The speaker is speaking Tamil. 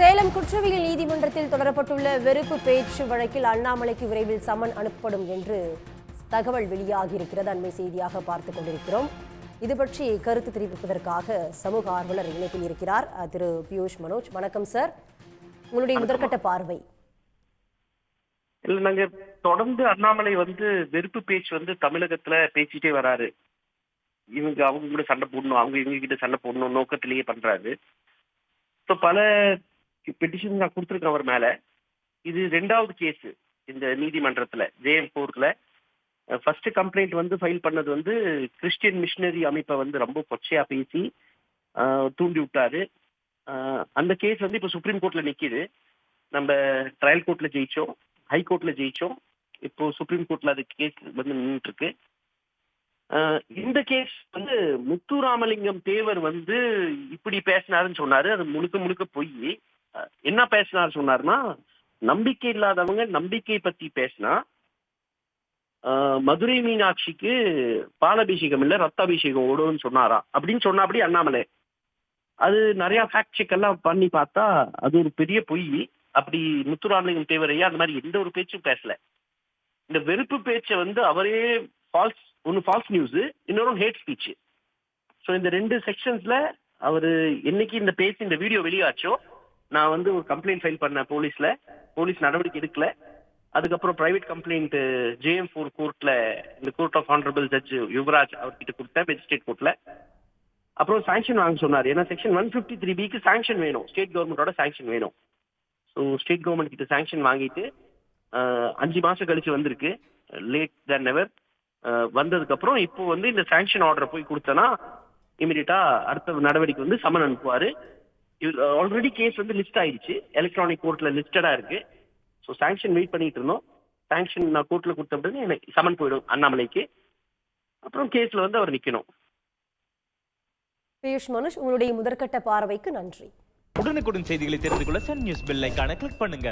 சேலம் குற்றவியல் நீதிமன்றத்தில் தொடரப்பட்டுள்ள வெறுப்பு பேச்சு வழக்கில் அண்ணாமலைக்கு விரைவில் சம்மன் அனுப்பப்படும் என்று தகவல் வெளியாகியிருக்கிறது. அண்மை செய்தியாக பார்த்துக் கொண்டிருக்கிறோம். இது பற்றி கருத்து தெரிவிப்பதற்காக சமூக ஆர்வலர் இணைப்பில் இருக்கிறார் திரு பியூஷ் மனோஜ். வணக்கம் சார். உங்களுடைய முதற்கட்ட பார்வை. இல்ல நாங்க தொடர்ந்து அண்ணாமலை வந்து வெறுப்பு பேச்சு வந்து தமிழகத்துல பேசிட்டே வராரு. இவங்க அவங்க கூட சண்டை போடணும் அவங்க இவங்க கிட்ட சண்டை போடணும் நோக்கத்திலேயே பண்றாரு. இப்போ பல பெட்டிஷன் நான் கொடுத்துருக்கேன் அவர் மேல. இது ரெண்டாவது கேஸ் இந்த நீதிமன்றத்துல ஜேஎம் போர்ல ஃபர்ஸ்ட் கம்ப்ளைண்ட் வந்து ஃபைல் பண்ணது வந்து கிறிஸ்டியன் மிஷினரி அமைப்பை வந்து ரொம்ப கொச்சையா பேசி தூண்டி விட்டாரு. அந்த கேஸ் வந்து இப்போ சுப்ரீம் கோர்ட்ல நிக்குது. நம்ம ட்ரையல் கோர்ட்ல ஜெயிச்சோம் ஹை கோர்ட்ல ஜெயிச்சோம். இப்போ சுப்ரீம் கோர்ட்ல அது கேஸ் வந்து நின்றுட்டு இருக்கு இந்த கேஸ் வந்து முத்துராமலிங்கம் தேவர் வந்து இப்படி பேசினாருன்னு சொன்னாரு. அது முழுக்க முழுக்க பொய். என்ன பேசினார் சொன்னாருன்னா நம்பிக்கை இல்லாதவங்க நம்பிக்கை பத்தி பேசினா மதுரை மீனாட்சிக்கு பாலபிஷேகம் இல்ல ரத்தாபிஷேகம் ஓடும்னு சொன்னாரா? அப்படின்னு சொன்னா அப்படி அண்ணாமலை. அது நிறைய ஃபேக்ட் செக் எல்லாம் பண்ணி பார்த்தா அது ஒரு பெரிய பொய். அப்படி முத்துராமலிங்கம் தேவரையா அந்த மாதிரி எந்த ஒரு பேச்சும் பேசல. இந்த வெறுப்பு பேச்சை வந்து அவரே ஃபால்ஸ் ஒன்னு ஃபால்ஸ் நியூஸ் இன்னொரு ஹேட் ஸ்பீச் ஸோ இந்த ரெண்டு செக்ஷன்ஸ்ல அவர் என்னைக்கு இந்த பேச்சு இந்த வீடியோ வெளியாச்சோ நான் வந்து ஒரு கம்ப்ளைண்ட் ஃபைல் பண்ணேன் போலீஸ்ல போலீஸ் நடவடிக்கை எடுக்கல. அதுக்கப்புறம் பிரைவேட் கம்ப்ளைண்ட் ஜேஎம் ஃபோர் கோர்ட்ல இந்த court of honourable judge Yuvaraj அவர்கிட்ட கொடுத்தேன் மெஜிஸ்ட்ரேட் கோர்ட்ல அப்புறம் சாங்ஷன் வாங்க சொன்னார். ஏன்னா செக்ஷன் ஒன் ஃபிஃப்டி த்ரீ பிக்கு சாங்ஷன் வேணும். ஸ்டேட் கவர்மெண்டோட சாங்ஷன் வேணும். ஸோ ஸ்டேட் கவர்மெண்ட் கிட்ட சாங்ஷன் வாங்கிட்டு அஞ்சு மாசம் கழிச்சு வந்திருக்கு. லேட் தேன் நெவர் வந்ததுக்கு அப்புறம் இப்போ வந்து இந்த சாங்ஷன் ஆர்டர் போய் கொடுத்தனா இமீடியட்டா அடுத்த நடவடிக்கை வந்து சமன் அனுப்புவாரு. ஆல்ரெடி கேஸ் வந்து லிஸ்ட் ஆயிடுச்சு எலக்ட்ரானிக் கோர்ட்ல லிஸ்டடா இருக்கு. ஸோ சாங்ஷன் வெயிட் பண்ணிட்டு இருந்தோம். சாங்ஷன் நான் கோர்ட்ல கொடுத்த பிறகு எனக்கு சமன் போயிடும் அண்ணாமலைக்கு. அப்புறம் கேஸ்ல வந்து அவர் நிக்கணும். பியூஷ் மனோஜ் உங்களுடைய முதற்கட்ட பார்வைக்கு நன்றி. உடனுக்குடன் செய்திகளை தெரிந்து கொள்ள சன் நியூஸ் பெல் ஐகானை கிளிக் பண்ணுங்க.